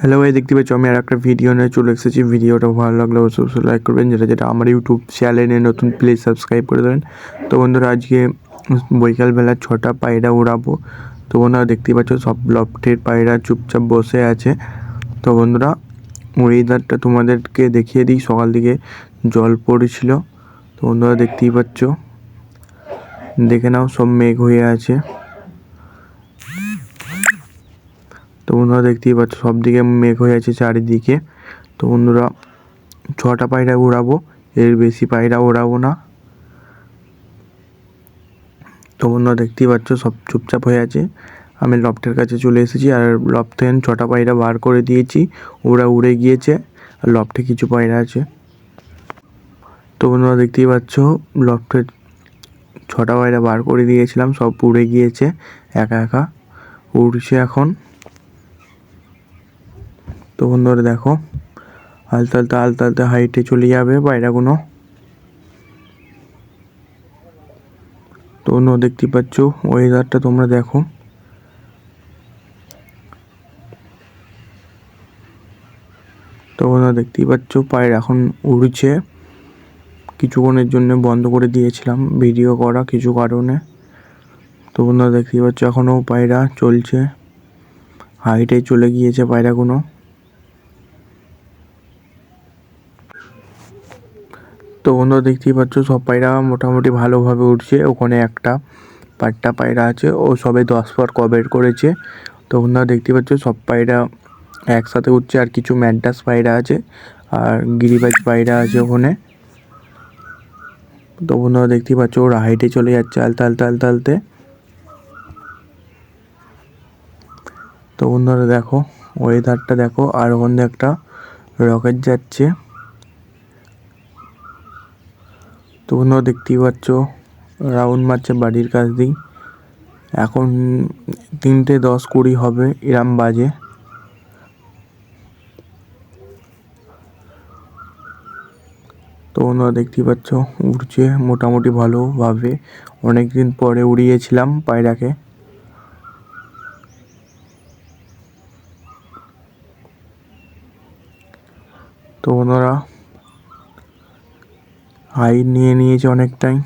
Hello ভাই দেখতে পাচ্ছ, আমি আর একটা ভিডিও নিয়ে চলে এসেছি। ভিডিওটা ভালো লাগলে অবশ্যই লাইক করবেন, যেটা যেটা আমার ইউটিউব চ্যানেলে নতুন প্লিজ সাবস্ক্রাইব করে দেবেন। তো বন্ধুরা, আজকে বৈকালবেলা ছটা পায়রা উড়াবো। তো বন্ধুরা দেখতেই পাচ্ছ, সব লফটের পায়রা চুপচাপ বসে আছে। তো বন্ধুরা ওয়েদারটা তোমাদেরকে দেখিয়ে দিই। সকাল দিকে জল পড়েছিল। তো বন্ধুরা, দেখতেই পাচ্ছ, দেখে নাও, সব মেঘ হয়ে আছে তো বন্ধুরা দেখতেই পাচ্ছ সব দিকে মেঘ হয়ে আছে চারিদিকে। তো বন্ধুরা, ছটা পায়রা উড়াবো এর বেশি পায়রা ওড়াবো না। তো বন্ধুরা দেখতেই পাচ্ছ, সব চুপচাপ হয়ে আছে। আমি লফটের কাছে চলে এসেছি আর লফট থেকে ছটা পায়রা বার করে দিয়েছি, ওরা উড়ে গিয়েছে আর লফটে কিছু পায়রা আছে। তো বন্ধুরা দেখতেই পাচ্ছ লফটের ছটা পায়রা বার করে দিয়েছিলাম, সব উড়ে গিয়েছে, একা একা। উড়ছে এখন। তো বন্ধুরা দেখো, আলতে আলতে আলতে আলতে হাইটে চলে যাবে পায়রাগুলো তো অন্য দেখতে পাচ্ছ ওয়েদারটা তোমরা দেখো। তো বন্ধুরা দেখতেই পাচ্ছ, পায়রা এখন উড়ছে। কিছুক্ষণের জন্য বন্ধ করে দিয়েছিলাম ভিডিও করা কিছু কারণে। তো বন্ধুরা দেখতেই পাচ্ছ, এখনও পায়রা চলছে। হাইটে চলে গিয়েছে পায়রাগুলো তো বন্ধুরা দেখতেই পাচ্ছ সব পায়রা মোটামুটি ভালোভাবে উঠছে। ওখানে একটা পাট্টা পায়রা আছে। ও সবে দশ পর কভার করেছে। তো বন্ধুরা দেখতেই পাচ্ছ, সব পায়রা একসাথে উঠছে। আর কিছু ম্যান্টাস পায়রা আছে, আর গিরিবাজ পায়রা আছে ওখানে। তো বন্ধুরা দেখতেই পাচ্ছ, ওরা হাইটে চলে যাচ্ছে আলতে আলতে আলতে আলতে। তো বন্ধুরা দেখো ওয়েদারটা দেখো। আর ওখানে একটা রকেট যাচ্ছে। তো দেখতেই পাচ্ছ রাউন্ড মারছে বাড়ির কাছ দিই এখন তিনটে দশ কুড়ি হবে, এরাম বাজে। তো বন্ধুরা দেখতেই পাচ্ছ, উড়ছে মোটামুটি ভালোভাবে। অনেক দিন পরে উড়িয়েছিলাম পায়রাকে। তো বন্ধুরা হাইট নিয়ে নিয়েছে অনেকটাই।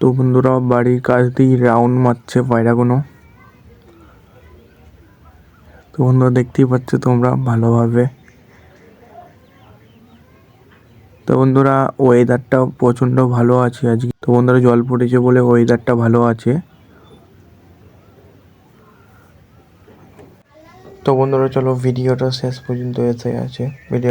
তো বন্ধুরা, বাড়ির কাছ দিয়ে রাউন্ড মারছে পায়রাগুলো। তো বন্ধুরা, দেখতেই পাচ্ছ তোমরা ভালোভাবে। তো বন্ধুরা ওয়েদারটা প্রচণ্ড ভালো আছে আজকে। তো বন্ধুরা, জল পড়েছে বলে ওয়েদারটা ভালো আছে। তো বন্ধুরা চলো ভিডিওটা শেষ পর্যন্ত এসে আছে। ভিডিও